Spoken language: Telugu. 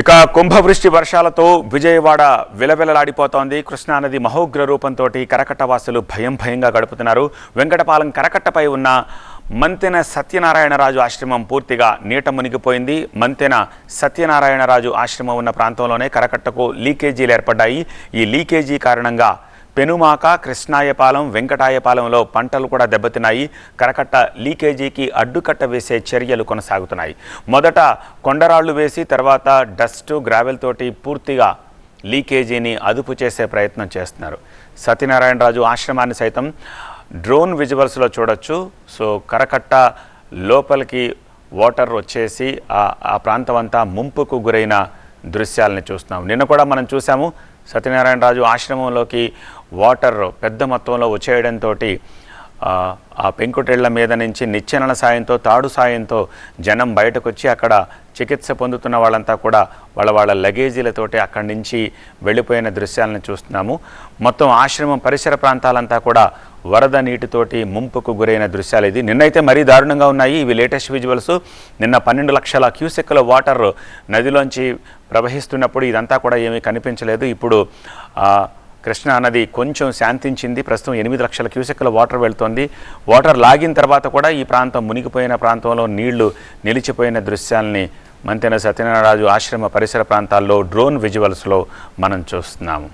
ఇక కుంభవృష్టి వర్షాలతో విజయవాడ విలవిలలాడిపోతోంది. కృష్ణానది మహోగ్ర రూపంతో కరకట్టవాసులు భయం భయంగా గడుపుతున్నారు. వెంకటపాలెం కరకట్టపై ఉన్న మంతెన సత్యనారాయణరాజు ఆశ్రమం పూర్తిగా నీట మునిగిపోయింది. మంతెన సత్యనారాయణరాజు ఆశ్రమం ఉన్న ప్రాంతంలోనే కరకట్టకు లీకేజీలు ఏర్పడ్డాయి. ఈ లీకేజీ కారణంగా పెనుమాక కృష్ణాయపాలెం వెంకటాయపాలెంలో పంటలు కూడా దెబ్బతిన్నాయి. కరకట్ట లీకేజీకి అడ్డుకట్ట వేసే చర్యలు కొనసాగుతున్నాయి. మొదట కొండరాళ్ళు వేసి తర్వాత డస్ట్ గ్రావెల్ తోటి పూర్తిగా లీకేజీని అదుపు చేసే ప్రయత్నం చేస్తున్నారు. సత్యనారాయణరాజు ఆశ్రమాన్ని సైతం డ్రోన్ విజువల్స్లో చూడొచ్చు. సో కరకట్ట లోపలికి వాటర్ వచ్చేసి ఆ ప్రాంతం అంతా ముంపుకు గురైన దృశ్యాలని చూస్తున్నాం. నిన్న కూడా మనం చూసాము సత్యనారాయణరాజు ఆశ్రమంలోకి వాటర్ పెద్ద మొత్తంలో వచ్చేయడంతో ఆ పెంకుటేళ్ళ మీద నుంచి నిచ్చెనల సాయంతో తాడు సాయంతో జనం బయటకు వచ్చి అక్కడ చికిత్స పొందుతున్న వాళ్ళంతా కూడా వాళ్ళ వాళ్ళ లగేజీలతోటి అక్కడి నుంచి వెళ్ళిపోయిన దృశ్యాలను చూస్తున్నాము. మొత్తం ఆశ్రమం పరిసర ప్రాంతాలంతా కూడా వరద నీటితోటి ముంపుకు గురైన దృశ్యాలు ఇది. నిన్నైతే మరీ దారుణంగా ఉన్నాయి ఇవి లేటెస్ట్ విజువల్స్. నిన్న పన్నెండు లక్షల క్యూసెక్కుల వాటర్ నదిలోంచి ప్రవహిస్తున్నప్పుడు ఇదంతా కూడా ఏమీ కనిపించలేదు. ఇప్పుడు కృష్ణా నది కొంచెం శాంతించింది. ప్రస్తుతం ఎనిమిది లక్షల క్యూసెక్కుల వాటర్ వెళ్తోంది. వాటర్ లాగిన తర్వాత కూడా ఈ ప్రాంతం మునిగిపోయిన ప్రాంతంలో నీళ్ళు నిలిచిపోయిన దృశ్యాల్ని మంతెన సత్యనారాయణరాజు ఆశ్రమ పరిసర ప్రాంతాల్లో డ్రోన్ విజువల్స్లో మనం చూస్తున్నాము.